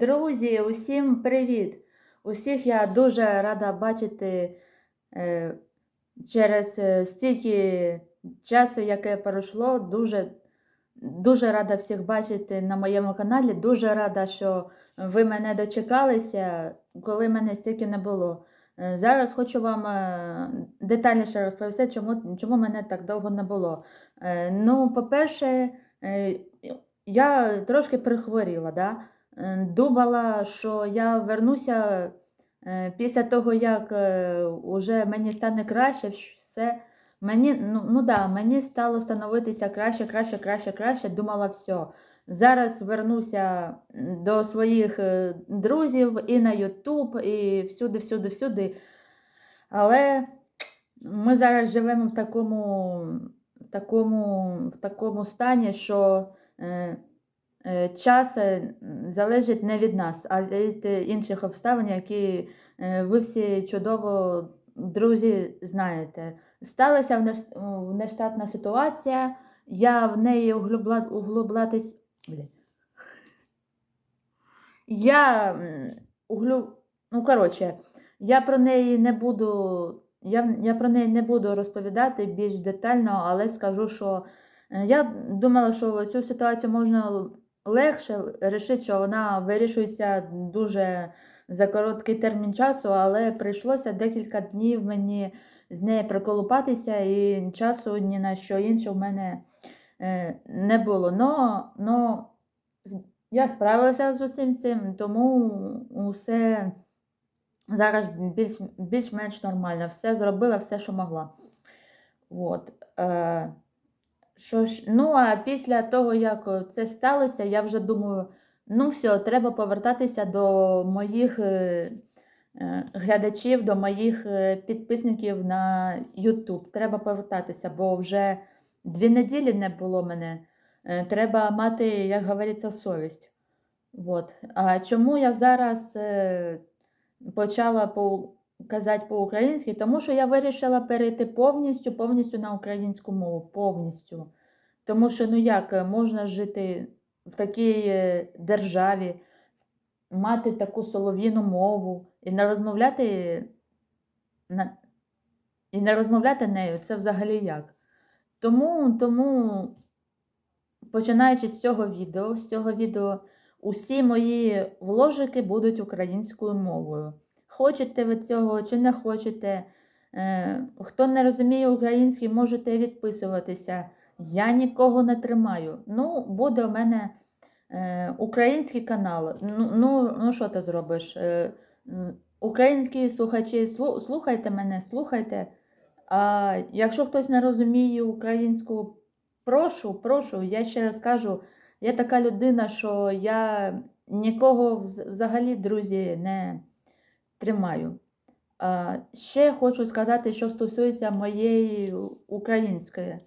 Друзі, усім привіт! Усіх я дуже рада бачити е, через е, стільки часу, яке пройшло. Дуже, дуже рада всіх бачити на моєму каналі. Дуже рада, що ви мене дочекалися, коли мене стільки не було. Е, Зараз хочу вам детальніше розповісти, чому, чому мене так довго не було. Ну, по-перше, я трошки прихворіла. Да? Е, Думала, що я вернуся е, після того, як е, уже мені стане краще, все. Мені, ну, ну да, мені стало становитися краще, краще, краще, краще. Думала, все. Зараз вернуся до своїх друзів і на Ютуб, і всюди, всюди, всюди. Але ми зараз живемо в такому, такому, в такому стані, що час е, залежить не від нас, а від інших обставин, які е, ви всі чудово, друзі, знаєте. Сталася внеш- внештатна ситуація, я в неї углубла, углублатись. Я углю... Ну, коротше, я про неї не буду. Я, я про неї не буду розповідати більш детально, але скажу, що е, я думала, що цю ситуацію можна легше рішити, що вона вирішується дуже за короткий термін часу, але прийшлося декілька днів мені з нею проколупатися, і часу ні на що інше в мене е, не було. Но, но я справилася з усім цим, тому усе зараз більш, більш-менш нормально. Все зробила, все, що могла. От. Е, що ж, ну, а після того, як це сталося, я вже думаю, ну все, треба повертатися до моїх е, е, глядачів, до моїх е, підписників на YouTube. Треба повертатися, бо вже дві неділі не було мене. Е, Треба мати, як говориться, совість. От. А чому я зараз е, почала по, казати по-українськи? Тому що я вирішила перейти повністю, повністю на українську мову. Повністю. Тому що ну як е, можна жити в такій е, державі, мати таку солов'їну мову і не розмовляти і не розмовляти нею, це взагалі як? Тому, тому, починаючи з цього відео, з цього відео, усі мої вложики будуть українською мовою. Хочете ви цього чи не хочете. Е, хто не розуміє український, можете відписуватися. Я нікого не тримаю. Ну, буде у мене е, український канал. Ну, ну, ну що ти зробиш? Е, українські слухачі, слухайте мене, слухайте. А якщо хтось не розуміє українську, прошу, прошу, я ще раз кажу, я така людина, що я нікого взагалі, друзі, не тримаю. Ще хочу сказати, що стосується моєї української.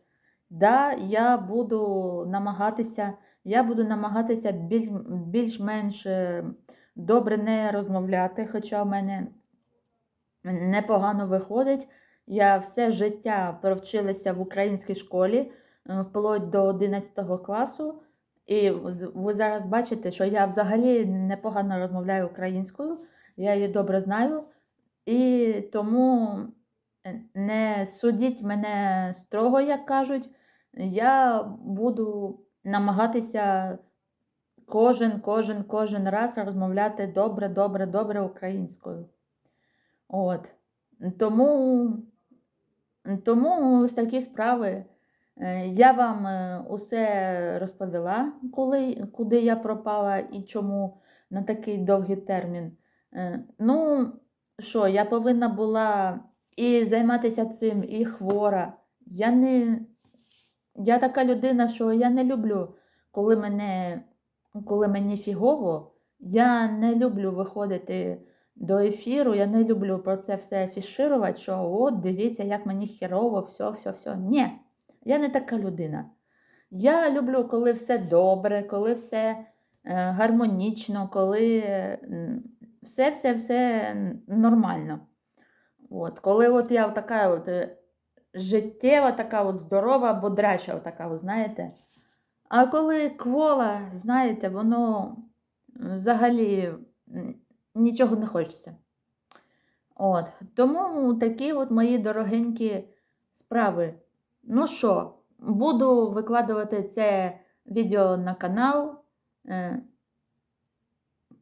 Да, я буду намагатися, я буду намагатися більш, більш-менш е, добре не розмовляти, хоча в мене непогано виходить. Я все життя провчилася в українській школі е, вплоть до 11 класу. І ви зараз бачите, що я взагалі непогано розмовляю українською, я її добре знаю. І тому е, не судіть мене строго, як кажуть. Я буду намагатися кожен, кожен, кожен раз розмовляти добре, добре, добре українською. От. Тому, тому ось такі справи. Е, Я вам е, усе розповіла, коли, куди я пропала і чому на такий довгий термін. Е, Ну, що, я повинна була і займатися цим, і хвора. Я не. Я така людина, що я не люблю, коли мене, коли мені фігово. Я не люблю виходити до ефіру, я не люблю про це все афіширувати, що от дивіться, як мені херово, все, все, все. Ні, я не така людина. Я люблю, коли все добре, коли все е, гармонічно, коли м, все, все, все нормально. От, коли от я така от е, життєва, така от здорова, бодряча, така, от, знаєте. А коли квола, знаєте, воно взагалі нічого не хочеться. От. Тому такі от мої дорогенькі справи. Ну що, буду викладувати це відео на канал.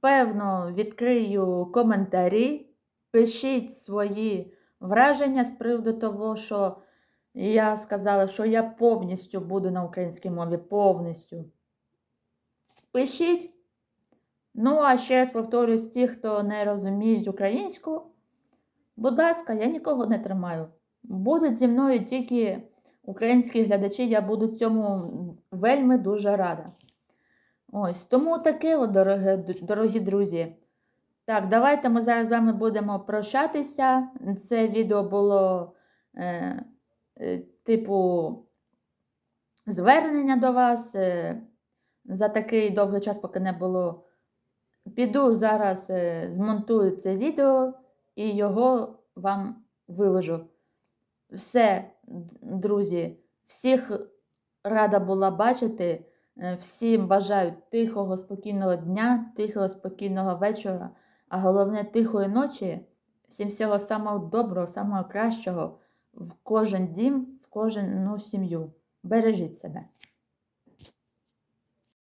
Певно, відкрию коментарі. Пишіть свої враження з приводу того, що я сказала, що я повністю буду на українській мові. Повністю. Пишіть. Ну, а ще раз повторюсь, ті, хто не розуміють українську, будь ласка, я нікого не тримаю. Будуть зі мною тільки українські глядачі, я буду цьому вельми дуже рада. Ось, тому таке, от, дорогі, дорогі друзі. Так, давайте ми зараз з вами будемо прощатися. Це відео було е, е, типу звернення до вас. Е, за такий довгий час, поки не було. Піду зараз е, змонтую це відео і його вам виложу. Все, друзі, всіх рада була бачити. Е, Всім бажаю тихого, спокійного дня, тихого, спокійного вечора, а головне тихої ночі. Всім всього самого доброго, самого кращого в кожен дім, в кожну сім'ю. Бережіть себе.